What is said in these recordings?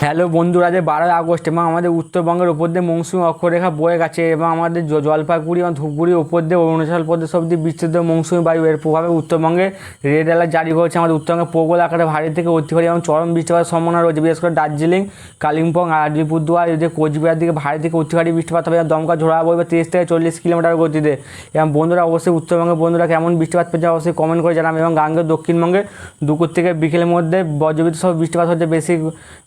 Hello বন্ধুরা যে বারোই আগস্ট এবং আমাদের উত্তরবঙ্গের উপর দিয়ে মৌসুমী অক্ষরেখা বয়ে গেছে এবং আমাদের জলপাইগুড়ি এবং ধূপগুড়ির উপর দিয়ে অরুণাচল প্রদেশ অব্দি বিস্তৃত মৌসুমী বায়ু এর প্রভাবে উত্তরবঙ্গে রেড অ্যালার্ট জারি করেছে আমাদের উত্তরবঙ্গে প্রবল আকারে ভারী থেকে অতি ভারী এবং চরম বৃষ্টিপাতের সম্ভাবনা রয়েছে। বিশেষ করে দার্জিলিং, কালিম্পং, আলিপুরদুয়ার এদিকে কোচবিহার দিকে ভারী থেকে অতি ভারী বৃষ্টিপাত হবে দমকা ঝোড়া বইবে তিরিশ থেকে চল্লিশ কিলোমিটার গতিতে। এবং বন্ধুরা, অবশ্যই উত্তরবঙ্গের বন্ধুরা কেমন বৃষ্টিপাত পেয়েছে অবশ্যই কমেন্ট করে জানাবে এবং গাঙ্গের দক্ষিণবঙ্গে দুপুর থেকে বিকেলের মধ্যে বজ্রবিদ্যুৎ সহ বৃষ্টিপাত হচ্ছে বেশি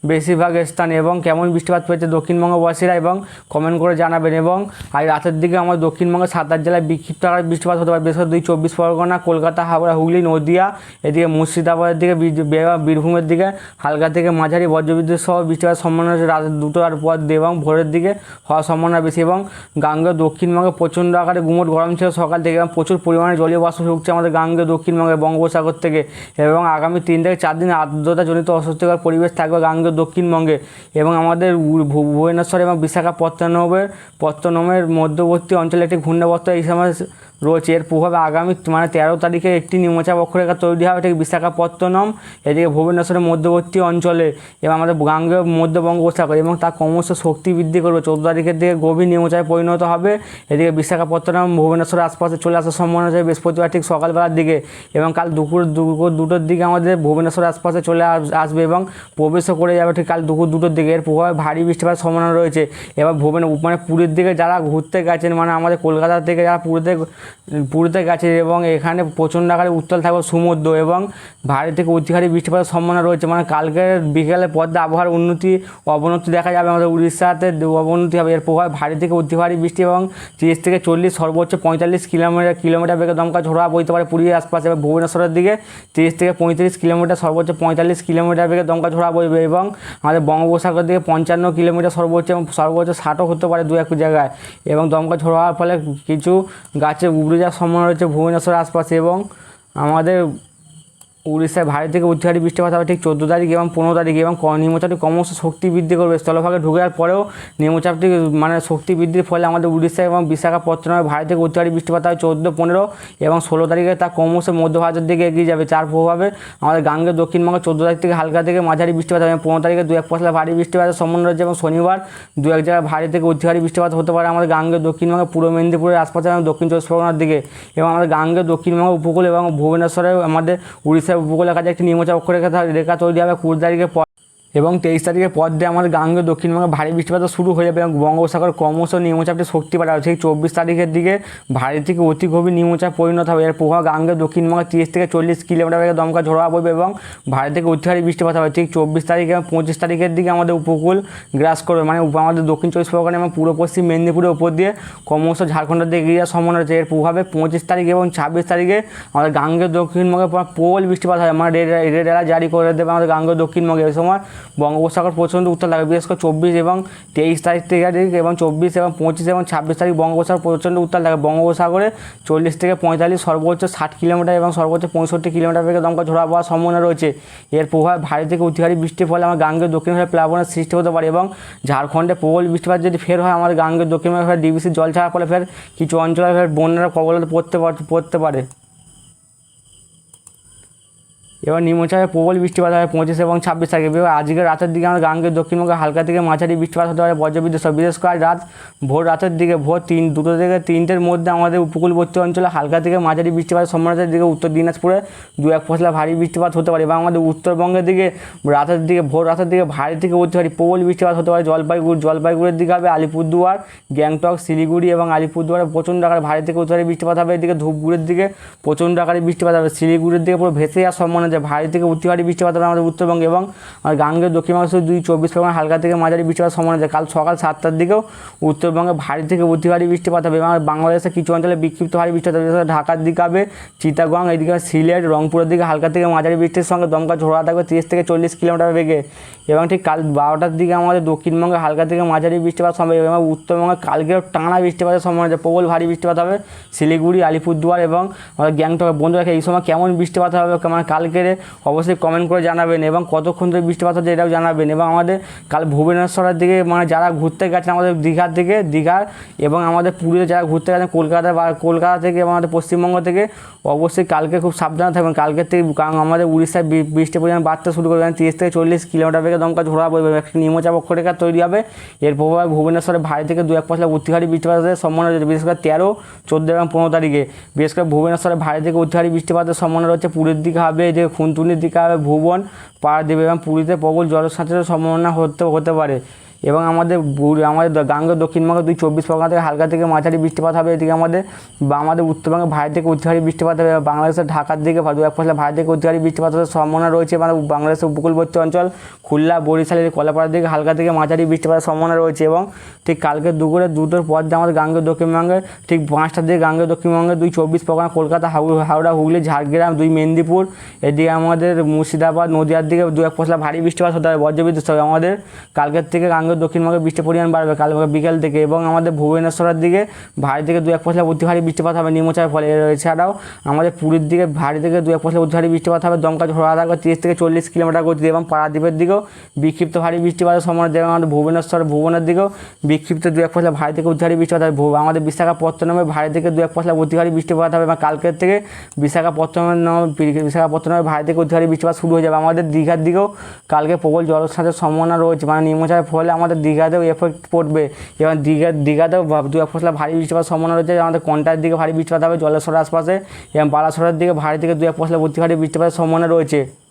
বেশিরভাগ স্থানে এবং কেমন বৃষ্টিপাত পেয়েছে দক্ষিণবঙ্গবাসীরা এবং কমেন্ট করে জানাবেন এবং আজ রাতের দিকে আমার দক্ষিণবঙ্গের সাতার জেলায় বিক্ষিপ্ত আকারে বৃষ্টিপাত হতে পারে। বিশেষ দুই চব্বিশ পরগনা, কলকাতা, হাওড়া, হুগলি, নদিয়া, এদিকে মুর্শিদাবাদের দিকে বীরভূমের দিকে, হালকা থেকে মাঝারি বজ্রবিদ্যুৎ সহ বৃষ্টিপাত সম্ভাবনা রয়েছে। রাত দুটোর পর এবং ভোরের দিকে হওয়ার সম্ভাবনা বেশি এবং গাঙ্গেয় দক্ষিণবঙ্গে প্রচণ্ড আকারে গুমট গরম ছিল সকাল থেকে এবং প্রচুর পরিমাণে জলীয় বাষ্প ঢুকছে আমাদের গাঙ্গেয় দক্ষিণবঙ্গে বঙ্গোপসাগর থেকে এবং আগামী তিন থেকে চার দিন আর্দ্রতাজনিত অস্বস্তিকর পরিবেশ থাকবে গাঙ্গেয় দক্ষিণবঙ্গে। এবং আমাদের ভুবনেশ্বর এবং বিশাখাপত্তনমের পত্তনমের মধ্যবর্তী অঞ্চলে একটি ঘূর্ণাবর্ত এই সময় রয়েছে। এর প্রভাবে আগামী মানে তেরো তারিখে একটি নিম্নচাপ অক্ষরেখা তৈরি হবে ঠিক বিশাখাপত্তনম এদিকে ভুবনেশ্বরের মধ্যবর্তী অঞ্চলে এবং আমাদের গাঙ্গেয় মধ্য বঙ্গোপসাগর এবং তা ক্রমশ শক্তি বৃদ্ধি করবে। চৌদ্দ তারিখের দিকে গভীর নিম্নচাপে পরিণত হবে। এদিকে বিশাখাপত্তনম ভুবনেশ্বরের আশপাশে চলে আসার সম্ভাবনা আছে বৃহস্পতিবার ঠিক সকালবেলার দিকে এবং কাল দুপুর দুপুর দুটোর দিকে আমাদের ভুবনেশ্বরের আশপাশে চলে আসবে এবং প্রবেশও করে যাবে ঠিক কাল দুপুর দুটোর দিকে। এর প্রভাবে ভারী বৃষ্টিপাতের সম্ভাবনা রয়েছে। এবার ভুবনে মানে পুরীর দিকে যারা ঘুরতে গেছেন মানে আমাদের কলকাতা থেকে যারা পুরীতে পুরীতে গেছে এবং এখানে প্রচণ্ড আকারে উত্তাল থাকবে সমুদ্র এবং ভারী থেকে অতি ভারী বৃষ্টিপাতের সম্ভাবনা রয়েছে। মানে কালকে বিকেলে পদ্মা আবহাওয়ার উন্নতি, অবনতি দেখা যাবে আমাদের উড়িষ্যাতে। অবনতি হবে। এর প্রভাবে ভারী থেকে অতিভারী বৃষ্টি এবং তিরিশ থেকে চল্লিশ, সর্বোচ্চ পঁয়তাল্লিশ কিলোমিটার কিলোমিটার বেগে দমকা ঝোড়া বইতে পারে পুরীর আশপাশে এবং ভুবনেশ্বরের দিকে তিরিশ থেকে পঁয়ত্রিশ কিলোমিটার, সর্বোচ্চ পঁয়তাল্লিশ কিলোমিটার বেগে দমকা ঝোড়া বইবে এবং আমাদের বঙ্গোপসাগর দিকে পঞ্চান্ন কিলোমিটার, সর্বোচ্চ এবং সর্বোচ্চ ষাটও হতে পারে দু এক জায়গায় এবং দমকা ঝোড়ো হওয়ার ফলে কিছু গাছে উবড়ে যাওয়ার সম্ভাবনা রয়েছে ভুবনেশ্বরের আশপাশে এবং আমাদের উড়িষ্যায় ভারী থেকে অতি বৃষ্টিপাত হবে ঠিক চোদ্দ তারিখ এবং পনেরো তারিখ এবং নিম্নচাপটি ক্রমশ শক্তি বৃদ্ধি করবে। স্থলভাগে ঢুকে যাওয়ার পরেও নিম্নচাপটি মানে শক্তি বৃদ্ধির ফলে আমাদের উড়িষ্যা এবং বিশাখাপত্তনমে ভারী থেকে অতি বৃষ্টিপাত হবে চোদ্দ, পনেরো এবং ষোলো তারিখে তা ক্রমশ মধ্য ভারতের দিকে এগিয়ে যাবে। যার প্রভাবে আমাদের গাঙ্গে দক্ষিণবঙ্গে চোদ্দ তারিখ থেকে হালকা থেকে মাঝারি বৃষ্টিপাত হবে পনেরো তারিখে দু এক পশলা ভারী বৃষ্টিপাতের সম্ভাবনা রয়েছে এবং শনিবার দু এক জায়গায় ভারী থেকে অতি বৃষ্টিপাত হতে পারে আমাদের গাঙ্গে দক্ষিণবঙ্গে, পূর্ব মেদিনীপুরের আশপাশে এবং দক্ষিণ চব্বিশ পরগনার দিকে এবং আমাদের গাঙ্গে দক্ষিণবঙ্গ উপকূল এবং ভুবনেশ্বরে আমাদের উড়িষ্যার উপকূলের কাছে একটি নিম্নচাপ অক্ষরেখা রেখা তৈরি হবে কুড়ি তারিখের পর এবং তেইশ তারিখের পর দিয়ে আমাদের গাঙ্গেয় দক্ষিণবঙ্গে ভারী বৃষ্টিপাত শুরু হয়ে যাবে এবং বঙ্গোপসাগর ক্রমশ নিম্নচাপটি শক্তি বাড়াবে। সেই চব্বিশ তারিখের দিকে ভারী থেকে অতি গভীর নিম্নচাপ পরিণত হবে। এর প্রভাব গাঙ্গেয় দক্ষিণবঙ্গে তিরিশ থেকে চল্লিশ কিলোমিটার বেগে দমকা ঝোড়া বইবে এবং ভারী থেকে অতি ভারী বৃষ্টিপাত হবে। ঠিক চব্বিশ তারিখ এবং পঁচিশ তারিখের দিকে আমাদের উপকূল গ্রাস করবে। মানে আমাদের দক্ষিণ চব্বিশ পরগনা এবং পূর্ব পশ্চিম মেদিনীপুরের উপর দিয়ে ক্রমশ ঝাড়খণ্ডের দিকে এগিয়ে যাওয়ার সম্ভাবনা রয়েছে। এর প্রভাবে পঁচিশ তারিখ এবং ছাব্বিশ তারিখে আমাদের গাঙ্গেয় দক্ষিণবঙ্গে পুরো প্রবল বৃষ্টিপাত হয় মানে রেড রেড জারি করে দেবে আমাদের গাঙ্গেয় দক্ষিণবঙ্গে। এই সময় বঙ্গোপসাগর প্রচণ্ড উত্তাল থাকবে বিশেষ করে চব্বিশ এবং তেইশ তারিখ থেকে এবং চব্বিশ এবং পঁচিশ এবং ছাব্বিশ তারিখ বঙ্গোপসাগর প্রচণ্ড উত্তাল থাকবে বঙ্গোপসাগরে চল্লিশ থেকে পঁয়তাল্লিশ, সর্বোচ্চ ষাট কিলোমিটার এবং সর্বোচ্চ পঁয়ষট্টি কিলোমিটার বেগে দমকা ঝোড়া পাওয়ার সম্ভাবনা রয়েছে। এর প্রভাব ভারী থেকে অতি ভারী বৃষ্টির ফলে আমার গাঙ্গের দক্ষিণ ভাগে প্লাবনের সৃষ্টি হতে পারে এবং ঝাড়খণ্ডে প্রবল বৃষ্টিপাত যদি ফের হয়, আমাদের গাঙ্গের দক্ষিণ ভাগে ফের ডিবিসির জল ছাড়ার ফলে ফের কিছু অঞ্চলে ফের বন্যার কবলে পড়তে পড়তে পারে। এবার নিম্নচাপে প্রবল বৃষ্টিপাত হবে পঁচিশ এবং ছাব্বিশ তারিখে। এবার আজকে রাতের দিকে আমাদের গাঙ্গের দক্ষিণবঙ্গে হালকা থেকে মাঝারি বৃষ্টিপাত হতে পারে, বজ্রবিদ্যুৎ সহ। বিশেষ করে রাত, ভোর রাতের দিকে ভোর তিন, দুটো থেকে তিনটের মধ্যে আমাদের উপকূলবর্তী অঞ্চলে হালকা থেকে মাঝারি বৃষ্টিপাতের সম্ভাবনা দিকে উত্তর দিনাজপুরে দু এক ফসলা ভারী বৃষ্টিপাত হতে পারে এবং আমাদের উত্তরবঙ্গের দিকে রাতের দিকে, ভোর রাতের দিকে ভারী থেকে অতি ভারী প্রবল বৃষ্টিপাত হতে পারে। জলপাইগুড়ি, জলপাইগুড়ির দিকে হবে আলিপুরদুয়ার, গ্যাংটক, শিলিগুড়ি এবং আলিপুরদুয়ারে প্রচণ্ড আকারে ভারী থেকে অতি ভারী বৃষ্টিপাত হবে। এদিকে ধূপগুড়ির দিকে প্রচণ্ড আকারে বৃষ্টিপাত হবে। শিলিগুড়ির দিকে পুরো ভেসে যাওয়ার সম্ভাবনা আছে ভারী থেকে অতি ভারী বৃষ্টিপাত হবে আমাদের উত্তরবঙ্গে এবং আর গাঙ্গের দক্ষিণবঙ্গে শুধু দুই চব্বিশ পরগনা, হালকা থেকে মাঝারি বৃষ্টিপাত সম্ভাবনা আছে। কাল সকাল সাতটার দিকেও উত্তরবঙ্গে ভারী থেকে অতি ভারী বৃষ্টিপাত হবে এবং বাংলাদেশের কিছু অঞ্চলে বিক্ষিপ্ত ভারী বৃষ্টিপাত হবে। ঢাকার দিকে হবে চিটাগং, এদিকে সিলেট, রংপুরের দিকে হালকা থেকে মাঝারি বৃষ্টির সঙ্গে দমকা ঝোড়া থাকবে তিরিশ থেকে চল্লিশ কিলোমিটার বেগে। এবং ঠিক কাল বারোটার দিকে আমাদের দক্ষিণবঙ্গে হালকা থেকে মাঝারি বৃষ্টিপাত সম্ভব হবে এবং উত্তরবঙ্গে কালকেও টানা বৃষ্টিপাতের সম্ভাবনা আছে। প্রবল ভারী বৃষ্টিপাত হবে শিলিগুড়ি, আলিপুরদুয়ার এবং গ্যাংটক। বন্ধুরা, এই সময় কেমন বৃষ্টিপাত হবে? মানে কালকে গেলে অবশ্যই কমেন্ট করে জানাবেন এবং কতক্ষণ ধরে বৃষ্টিপাত হচ্ছে এটাও জানাবেন এবং আমাদের কাল ভুবনেশ্বরের দিকে মানে যারা ঘুরতে গেছেন আমাদের দীঘার দিকে, দীঘার এবং আমাদের পুরীতে যারা ঘুরতে গেছেন কলকাতা বা কলকাতা থেকে এবং আমাদের পশ্চিমবঙ্গ থেকে অবশ্যই কালকে খুব সাবধানে থাকবেন। কালকের থেকে কারণ আমাদের উড়িষ্যায় বি- বৃষ্টি পরিমাণ বাড়তে শুরু করবে তিরিশ থেকে চল্লিশ কিলোমিটার বেগে দমকা ঝোড়া বইবে। একটা নিম্নচাপ অক্ষরেখা তৈরি হবে। এর প্রভাবে ভুবনেশ্বরে ভারী থেকে দু এক পশলা অতিহারী বৃষ্টিপাতের সম্ভাবনা রয়েছে। বিশেষ করে তেরো, চোদ্দ এবং পনেরো তারিখে। বিশেষ করে ভুবনেশ্বরে ভারী থেকে অতিহারী বৃষ্টিপাতের সম্ভাবনা রয়েছে। পুরীর দিকে হবে যে খুনতুনির দিকে হবে ভুবন দেবে এবং পুরীতে প্রবল জলসাঁচের সম্ভাবনা হতে হতে পারে। এবং আমাদের আমাদের গাঙ্গের দক্ষিণবঙ্গে দুই চব্বিশ পরগনা থেকে হালকা থেকে মাঝারি বৃষ্টিপাত হবে। এদিকে আমাদের বা, আমাদের উত্তরবঙ্গে ভারী থেকে অতিহারী বৃষ্টিপাত হবে। বাংলাদেশের ঢাকার দিকে এক পশলা ভারী থেকে অতিহারী বৃষ্টিপাতের সম্ভাবনা রয়েছে। মানে বাংলাদেশের উপকূলবর্তী অঞ্চল, খুলনা, বরিশালের কলাপাড়ার দিকে হালকা থেকে মাঝারি বৃষ্টিপাতের সম্ভাবনা রয়েছে এবং ঠিক কালকে দুপুরে দুটোর পর দিয়ে আমাদের গাঙ্গের দক্ষিণবঙ্গে ঠিক পাঁচটার দিকে গাঙ্গের দক্ষিণবঙ্গে দুই চব্বিশ পরগনা, কলকাতা হাওড়া, হুগলি, ঝাড়গ্রাম, দুই মেদিনীপুর, এদিকে আমাদের মুর্শিদাবাদ, নদিয়ার দিকে দু এক পশলা ভারী বৃষ্টিপাত হতে হবে বজ্রবিদ্যুৎ আমাদের কালকের থেকে গাঙ্গের দক্ষিণবঙ্গে বৃষ্টির পরিমাণ বাড়বে। কাল বিকেল থেকে এবং আমাদের ভুবনেশ্বরের দিকে ভারী থেকে দু এক পশলা অতি ভারী বৃষ্টিপাত হবে, নিম্নচাপের ফলে। এছাড়াও আমাদের পুরীর দিকে ভারী থেকে দু এক পশলা অতি ভারী বৃষ্টিপাত হবে, দমকা ঝোড়া থাকবে তিরিশ থেকে চল্লিশ কিলোমিটার গতিতে এবং পারাদ্বীপের দিকেও বিক্ষিপ্ত ভারী বৃষ্টিপাতের সম্ভাবনা যেমন আমাদের ভুবনেশ্বর, ভুবনের দিকেও বিক্ষিপ্ত দু এক পশলা ভারী থেকে অতি ভারী বৃষ্টিপাত হবে। আমাদের বিশাখাপত্তনমে ভারী থেকে দু এক পশলা অতি ভারী বৃষ্টিপাত হবে এবং কালকের থেকে বিশাখাপত্তনমের নাম- বিশাখাপত্তনমে ভারী থেকে অতি ভারী বৃষ্টিপাত শুরু হয়ে যাবে। আমাদের দীঘার দিকেও কালকে প্রবল জলসাথের সম্ভাবনা রয়েছে। মানে নিম্নচাপের ফলে আমাদের দীঘাতেও এফেক্ট পড়বে। এবং দীঘা, দীঘাতেও দু এক পশলা ভারী বৃষ্টিপাত সম্ভাবনা রয়েছে। আমাদের কন্টার দিকে ভারী বৃষ্টিপাত হবে? জলেশ্বরের আশপাশে। এবং বালাসরের দিকে ভারী থেকে দু এক ফসলা অতি ভারী বৃষ্টিপাতের সম্ভাবনা রয়েছে।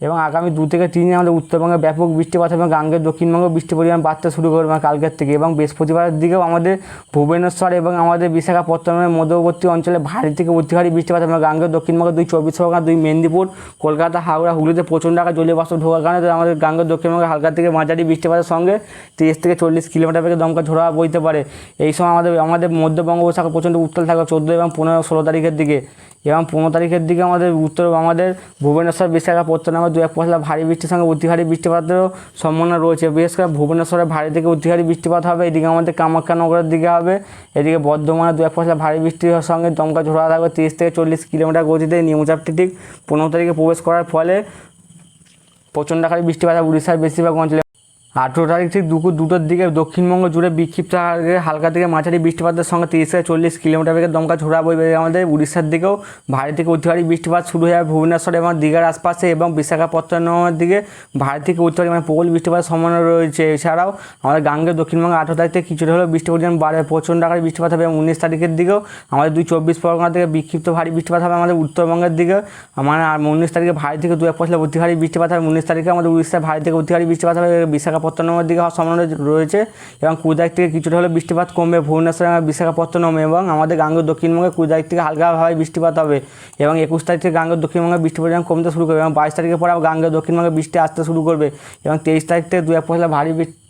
এবং আগামী দু থেকে তিন দিন আমাদের উত্তরবঙ্গে ব্যাপক বৃষ্টিপাত এবং গাঙ্গের দক্ষিণবঙ্গে বৃষ্টি পরিমাণ বাড়তে শুরু করবে মানে কালকের থেকে এবং বৃহস্পতিবারের দিকেও আমাদের ভুবনেশ্বর এবং আমাদের বিশাখাপত্তনমের মধ্যবর্তী অঞ্চলে ভারী থেকে অতি ভারী বৃষ্টিপাত হবে। গাঙ্গের দক্ষিণবঙ্গে দুই চব্বিশ পরগনা, দুই মেদিনীপুর, কলকাতা, হাওড়া, হুগলিতে প্রচণ্ড আকার জলীয় বাষ্প ঢোকার কারণে আমাদের গাঙ্গের দক্ষিণবঙ্গে হালকা থেকে মাঝারি বৃষ্টিপাতের সঙ্গে তিরিশ থেকে চল্লিশ কিলোমিটার বেগে দমকা ঝোড়া বইতে পারে। এই সময় আমাদের আমাদের মধ্য বঙ্গোপসাগর প্রচণ্ড উত্তাল থাকবে চোদ্দ এবং পনেরো ষোলো তারিখের দিকে এবং পনেরো তারিখের দিকে আমাদের উত্তর, আমাদের ভুবনেশ্বর, বিশাখাপত্তনমে দু এক পশলা ভারী বৃষ্টির সঙ্গে অতি ভারী বৃষ্টিপাতেরও সম্ভাবনা রয়েছে। বিশেষ করে ভুবনেশ্বরে ভারী থেকে অতি ভারী বৃষ্টিপাত হবে। এদিকে আমাদের কামাখ্যা নগরের দিকে হবে। এদিকে বর্ধমানে দু এক পশলা ভারী বৃষ্টির সঙ্গে দমকা ঝোড়া থাকবে তিরিশ থেকে চল্লিশ কিলোমিটার গতিতে নিম্নচাপটি ঠিক পনেরো তারিখে প্রবেশ করার ফলে প্রচণ্ড আকারে বৃষ্টিপাত উড়িষ্যার বেশিরভাগ অঞ্চলে আঠেরো তারিখ থেকে দুপুর দুটোর দিকে দক্ষিণবঙ্গ জুড়ে বিক্ষিপ্ত হালকা থেকে মাঝারি বৃষ্টিপাতের সঙ্গে তিরিশ থেকে চল্লিশ কিলোমিটার বেগে দমকা ঝোড়া বইবে আমাদের উড়িষ্যার দিকেও ভারী থেকে অতি ভারী বৃষ্টিপাত শুরু হয়ে ভুবনেশ্বর এবং দীঘার আশপাশে এবং বিশাখাপত্তনমের দিকে ভারী থেকে অতি ভারী মানে প্রবল বৃষ্টিপাতের সম্ভাবনা রয়েছে। এছাড়াও আমাদের গাঙ্গে দক্ষিণবঙ্গে আঠেরো তারিখ থেকে কিছুটা হলেও বৃষ্টি পরিমাণ বাড়বে, প্রচণ্ড আকারে বৃষ্টিপাত হবে এবং উনিশ তারিখের দিকেও আমাদের দুই চব্বিশ পরগনা থেকে বিক্ষিপ্ত ভারী বৃষ্টিপাত হবে আমাদের উত্তরবঙ্গের দিকে মানে উনিশ তারিখে ভারী থেকে দু এক পশলা অতি ভারী বৃষ্টিপাত হবে, উনিশ তারিখে আমাদের উড়িষ্যায় ভারী থেকে অতি ভারী বৃষ্টিপাত হবে বিশাখাপত্তনমের দিকে হওয়ার সম্ভাবনা রয়েছে এবং কুড়ি তারিখ থেকে কিছুটা হলে বৃষ্টিপাত কমবে। ভুবনেশ্বর এবং বিশাখাপত্তনম এবং আমাদের গাঙ্গুর দক্ষিণবঙ্গে কুড়ি তারিখ থেকে হালকাভাবে বৃষ্টিপাত হবে এবং একুশ তারিখ থেকে গাঙ্গের দক্ষিণবঙ্গে বৃষ্টিপাত যেমন কমতে শুরু করবে এবং বাইশ তারিখের পর গাঙ্গের দক্ষিণবঙ্গে বৃষ্টি আসতে শুরু করবে এবং তেইশ তারিখ থেকে দু এক পয়সা ভারী বৃষ্টি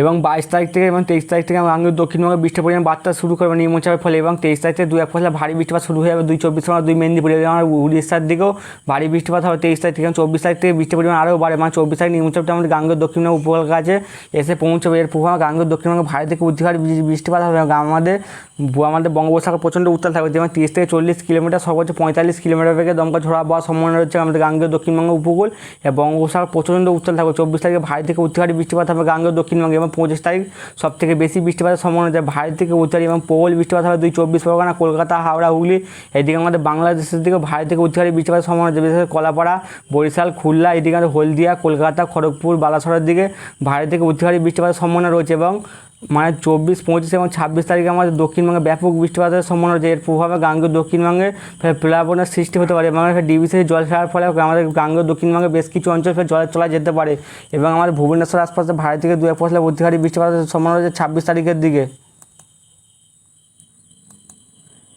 এবং বাইশ তারিখ থেকে এবং তেইশ তারিখ থেকে গাঙ্গের দক্ষিণবঙ্গে বৃষ্টির পরিমাণ বার্তা শুরু করবে নিম্নচাপের ফলে এবং তেইশ তারিখ থেকে দু এক পশলা ভারী বৃষ্টিপাত শুরু হয়ে যাবে দুই চব্বিশ পরগনা, দুই মেদিনীপুর এবং উড়িষ্যার দিকেও ভারী বৃষ্টিপাত হবে। তেইশ তারিখ থেকে চব্বিশ তারিখ থেকে বৃষ্টির পরিমাণ আরও বাড়ে মানে চব্বিশ তারিখ নিম্নচাপটা আমাদের গাঙ্গের দক্ষিণবঙ্গ উপকূল কাছে এসে পৌঁছবে। এর প্রভাব গাঙ্গের দক্ষিণবঙ্গে ভারী থেকে অতি বৃষ্টিপাত হবে এবং আমাদের আমাদের বঙ্গোপসাগর প্রচণ্ড উত্তাল থাকবে। যেমন তিরিশ থেকে চল্লিশ কিলোমিটার, সর্বোচ্চ পঁয়তাল্লিশ কিলোমিটার বেগে দমকা ঝোড়া হওয়ার সম্ভাবনা রয়েছে আমাদের গাঙ্গেয় দক্ষিণবঙ্গ উপকূল। এবং বঙ্গোপসাগর প্রচণ্ড উত্তাল থাকবে। চব্বিশ তারিখে ভারী থেকে অতি বৃষ্টিপাত হবে গাঙ্গেয় দক্ষিণবঙ্গে এবং পঁচিশ তারিখ সব থেকে বেশি বৃষ্টিপাতের সম্ভাবনা যায় ভারত থেকে উত্তরী এবং প্রবল বৃষ্টিপাত হবে দুই চব্বিশ পরগনা, কলকাতা, হাওড়া, হুগলি। এদিকে আমাদের বাংলাদেশের দিকে ভারত থেকে উত্তরী বৃষ্টিপাতের সম্ভাবনা বিশেষ করে কলাপাড়া, বরিশাল, খুলনা, এদিকে আমাদের হলদিয়া, কলকাতা, খড়গপুর, বালাসরের দিকে ভারত থেকে উত্তরী বৃষ্টিপাতের সম্ভাবনা রয়েছে এবং মানে চব্বিশ, পঁচিশ এবং ছাব্বিশ তারিখে আমাদের দক্ষিণবঙ্গে ব্যাপক বৃষ্টিপাতের সম্ভাবনা রয়েছে। এর প্রভাবে গাঙ্গেয় দক্ষিণবঙ্গে প্লাবনের সৃষ্টি হতে পারে এবং ডিবিসি জল ফেরার ফলে আমাদের গাঙ্গেয় দক্ষিণবঙ্গে বেশ কিছু অঞ্চল ফের জলে চলা যেতে পারে এবং আমাদের ভুবনেশ্বর আশপাশে ভারত থেকে দু এক অধিকারী বৃষ্টিপাতের সম্ভাবনা রয়েছে ছাব্বিশ তারিখের দিকে।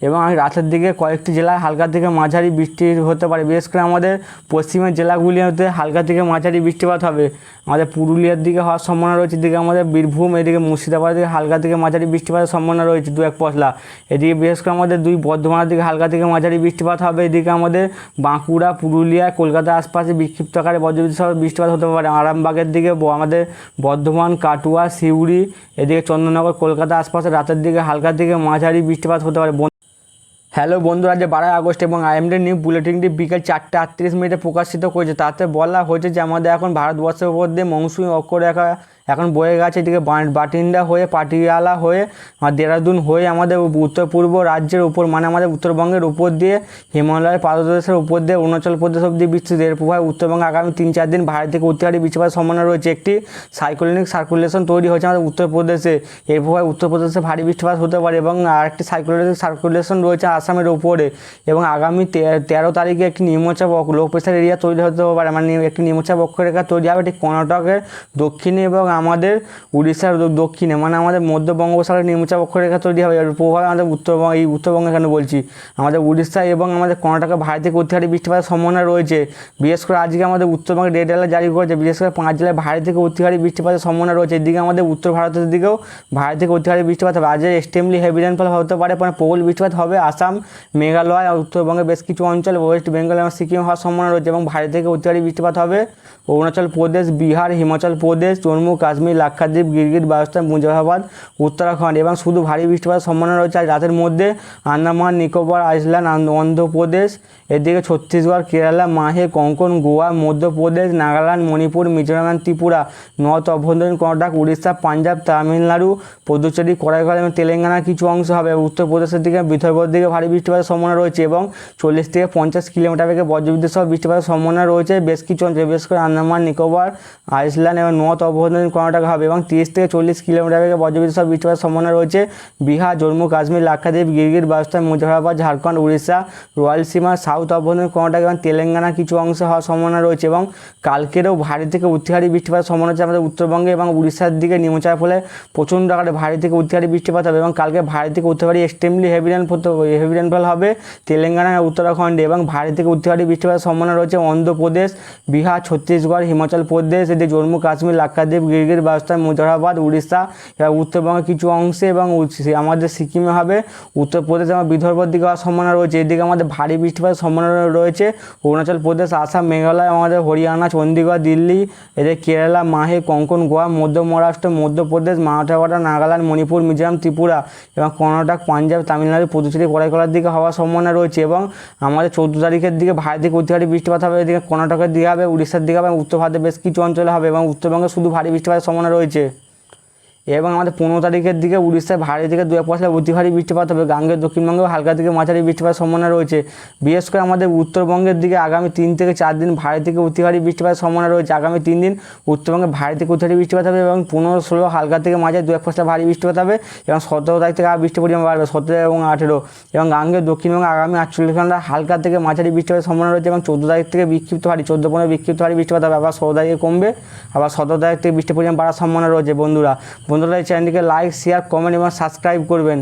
এবং রাতের দিকে কয়েকটি জেলায় হালকা থেকে মাঝারি বৃষ্টি হতে পারে। বিশেষ করে আমাদের পশ্চিমের জেলাগুলিতে হালকা থেকে মাঝারি বৃষ্টিপাত হবে। আমাদের পুরুলিয়ার দিকে হওয়ার সম্ভাবনা রয়েছে, এদিকে আমাদের বীরভূম, এদিকে মুর্শিদাবাদ দিকে হালকা থেকে মাঝারি বৃষ্টিপাতের সম্ভাবনা রয়েছে দু এক পশলা। এদিকে বিশেষ করে আমাদের দুই বর্ধমানের দিকে হালকা থেকে মাঝারি বৃষ্টিপাত হবে। এদিকে আমাদের বাঁকুড়া, পুরুলিয়া কলকাতা আশপাশে বিক্ষিপ্ত আকারে বজ্রবিদ্যুৎ বৃষ্টিপাত হতে পারে। আরামবাগের দিকে আমাদের বর্ধমান, কাটুয়া, সিউড়ি, এদিকে চন্দননগর কলকাতা আশপাশে রাতের দিকে হালকা থেকে মাঝারি বৃষ্টিপাত হতে পারে। হ্যালো বন্ধুরা যে বারোই আগস্ট এবং আইএমডি নিউ বুলেটিনটি বিকেল চারটে আটত্রিশ মিনিটে প্রকাশিত করেছে তাতে বলা হয়েছে যে, আমাদের এখন ভারতবর্ষের উপর দিয়ে মৌসুমি অক্ষরেখা এখন বয়ে গেছে এদিকে বাটিন্ডা হয়ে, পাটিয়ালা হয়ে, আর দেরাদুন হয়ে আমাদের উত্তর পূর্ব রাজ্যের উপর মানে আমাদের উত্তরবঙ্গের উপর দিয়ে হিমালয়ের পাদদেশের উপর দিয়ে, অরুণাচল প্রদেশ অব্দি বিস্তৃত। এর প্রভাবে উত্তরবঙ্গে আগামী তিন, চার দিন ভারত থেকে অতিহারী বৃষ্টিপাতের সম্ভাবনা রয়েছে। একটি সাইক্লোনিক সার্কুলেশন তৈরি হয়েছে আমাদের উত্তরপ্রদেশে এর প্রভাবে উত্তরপ্রদেশে ভারী বৃষ্টিপাত হতে পারে এবং আরেকটি সাইক্লোনিক সার্কুলেশন রয়েছে আসামের উপরে। এবং আগামী তেরো তারিখে একটি নিম্নচাপ লো প্রেশার এরিয়া তৈরি হতে পারে। মানে একটি নিম্নচাপ অক্ষরেখা তৈরি হবে, এটি কর্ণাটকের দক্ষিণে এবং আমাদের উড়িষ্যার দক্ষিণে মানে আমাদের মধ্য বঙ্গোপসাগরের নিম্নচাপ অক্ষরেখা তৈরি হবে। প্রভাবে আমাদের উত্তরবঙ্গ এই উত্তরবঙ্গে কেন বলছি? আমাদের উড়িষ্যা এবং আমাদের কর্ণাটকে ভারী থেকে অতিহারী বৃষ্টিপাতের সম্ভাবনা রয়েছে। বিশেষ করে আজকে আমাদের উত্তরবঙ্গে রেড অ্যালার্ট জারি করেছে। বিশেষ করে পাঁচ জেলায় ভারী থেকে অতিহারী বৃষ্টিপাতের সম্ভাবনা রয়েছে। এদিকে আমাদের উত্তর ভারতের দিকেও ভারী থেকে অতিহারী বৃষ্টিপাত হবে। আজকে এক্সট্রিমলি হেভি রেনফল হতে পারে মানে প্রবল বৃষ্টিপাত হবে। আসাম, মেঘালয় উত্তরবঙ্গের বেশ কিছু অঞ্চল, ওয়েস্ট বেঙ্গল এবং সিকিম হওয়ার সম্ভাবনা রয়েছে এবং ভারী থেকে অতিহারী বৃষ্টিপাত হবে। অরুণাচল প্রদেশ, বিহার, হিমাচল প্রদেশ, জম্মু কাশ্মীর, লাক্ষাদ্বীপ, গিরগিট বাজস্থান মুজাফরাবাদ উত্তরাখণ্ড এবং শুধু ভারী বৃষ্টিপাতের সম্ভাবনা রয়েছে। আজ রাতের মধ্যে আন্দামান, নিকোবর, আইসল্যান্ড অন্ধ্রপ্রদেশ, এদিকে ছত্তিশগড়, কেরালা মাহে কঙ্কন, গোয়া, মধ্যপ্রদেশ, নাগাল্যান্ড, মণিপুর, মিজোরাম ত্রিপুরা। নর্থ অভ্যন্তরীণ কর্ণাটক, উড়িষ্যা, পাঞ্জাব, তামিলনাড়ু, পুদুচেরি করাইকাল এবং তেলেঙ্গানার কিছু অংশ হবে। উত্তরপ্রদেশের দিকে, বিদর্ভর দিকে ভারী বৃষ্টিপাতের সম্ভাবনা রয়েছে এবং চল্লিশ থেকে পঞ্চাশ কিলোমিটার বেগে বজ্রবিদ্যুৎ সহ বৃষ্টিপাতের সম্ভাবনা রয়েছে। বেশ কিছু অঞ্চলে, বিশেষ করে আন্দামান, নিকোবর, আইসল্যান্ড এবং নর্থ অভ্যন্তরীণ কর্ণাটক হবে এবং তিরিশ থেকে চল্লিশ কিলোমিটার বেগে বজ্রবিদ্যুৎ সহ বৃষ্টিপাতের সম্ভাবনা রয়েছে। বিহার, জম্মু, কাশ্মীর, লাক্ষাদ্বীপ, গিরগিট বাজস্থান মুজাফরাবাদ ঝাড়খণ্ড, উড়িষ্যা রয়লসীমা সাউথ অভ্যন্তরীণ কর্ণাটক এবং তেলেঙ্গানা কিছু অংশে হওয়ার সম্ভাবনা রয়েছে এবং কালকেরও ভারী থেকে অতিহারী বৃষ্টিপাতের সম্ভাবনা হচ্ছে আমাদের উত্তরবঙ্গে এবং উড়িষ্যার দিকে নিম্নচাপ ফলে প্রচণ্ড আকারে ভারী থেকে অতিহারী বৃষ্টিপাত হবে এবং কালকে ভারী থেকে উত্তরভারী extremely heavy rainfall heavy rainfall হবে তেলেঙ্গানা, উত্তরাখণ্ডে এবং ভারী থেকে উত্তরভারী বৃষ্টিপাতের সম্ভাবনা রয়েছে অন্ধ্রপ্রদেশ, বিহার, ছত্তিশগড়, হিমাচল প্রদেশ, এদিকে জম্মু, কাশ্মীর, লাক্ষাদ্বীপ গিরগির বাজস্থান মুজাফরাবাদ, উড়িষ্যা এবং উত্তরবঙ্গের কিছু অংশে এবং আমাদের সিকিমে হবে। উত্তরপ্রদেশ এবং বিদর্ভর দিকে হওয়ার সম্ভাবনা রয়েছে। এদিকে আমাদের ভারী বৃষ্টিপাতের সম্ভাবনা রয়েছে। অরুণাচল প্রদেশ, আসাম, মেঘালয়, আমাদের হরিয়ানা চণ্ডীগড় দিল্লি, এদের কেরালা, মাহে, কঙ্কন, গোয়া, মধ্য মহারাষ্ট্র, মধ্যপ্রদেশ, মারাঠাওয়াড়া, নাগাল্যান্ড, মণিপুর, মিজোরাম, ত্রিপুরা এবং কর্ণাটক, পাঞ্জাব, তামিলনাড়ু পুদুচেরি করাইকলার দিকে হওয়ার সম্ভাবনা রয়েছে এবং আমাদের চৌদ্দ তারিখের দিকে ভারী থেকে অতিহারী বৃষ্টিপাত হবে। এদিকে কর্ণাটকের দিকে হবে, উড়িষ্যার দিকে হবে উত্তর ভারতের বেশ কিছু অঞ্চলে হবে এবং উত্তরবঙ্গে শুধু ভারী বৃষ্টিপাতের সম্ভাবনা রয়েছে। এবং আমাদের পনেরো তারিখের দিকে উড়িষ্যায় ভারী থেকে দু এক পয়সা অতি ভারী বৃষ্টিপাত হবে। গাঙ্গের দক্ষিণবঙ্গেও হালকা থেকে মাঝারি বৃষ্টিপাতের সম্ভাবনা রয়েছে। বিশেষ করে আমাদের উত্তরবঙ্গের দিকে আগামী তিন থেকে চার দিন ভারী থেকে অতি ভারী বৃষ্টিপাত সম্ভাবনা রয়েছে। আগামী তিন দিন উত্তরবঙ্গে ভারী থেকে অতি ভারী বৃষ্টিপাত হবে এবং পনেরো ষোলো হালকা থেকে মাঝারি দু এক পয়সা ভারী বৃষ্টিপাত হবে এবং সতেরো তারিখ থেকে আর বৃষ্টির পরিমাণ বাড়বে, সতেরো এবং আঠেরো। এবং গাঙ্গের দক্ষিণবঙ্গে আগামী আটচল্লিশ ঘণ্টা হালকা থেকে মাঝারি বৃষ্টিপাতের সম্ভাবনা রয়েছে এবং চোদ্দ তারিখ থেকে বিক্ষিপ্ত ভারী, চোদ্দ পনেরো বিক্ষিপ্ত ভারী বৃষ্টিপাত হবে। আবার ষোলো তারিখে কমবে, আবার সতেরো তারিখ থেকে বৃষ্টির পরিমাণ বাড়ার সম্ভাবনা রয়েছে বন্ধুরা বন্ধুরা এই চ্যানেলটিকে লাইক শেয়ার কমেন্ট এবং সাবস্ক্রাইব করবেন।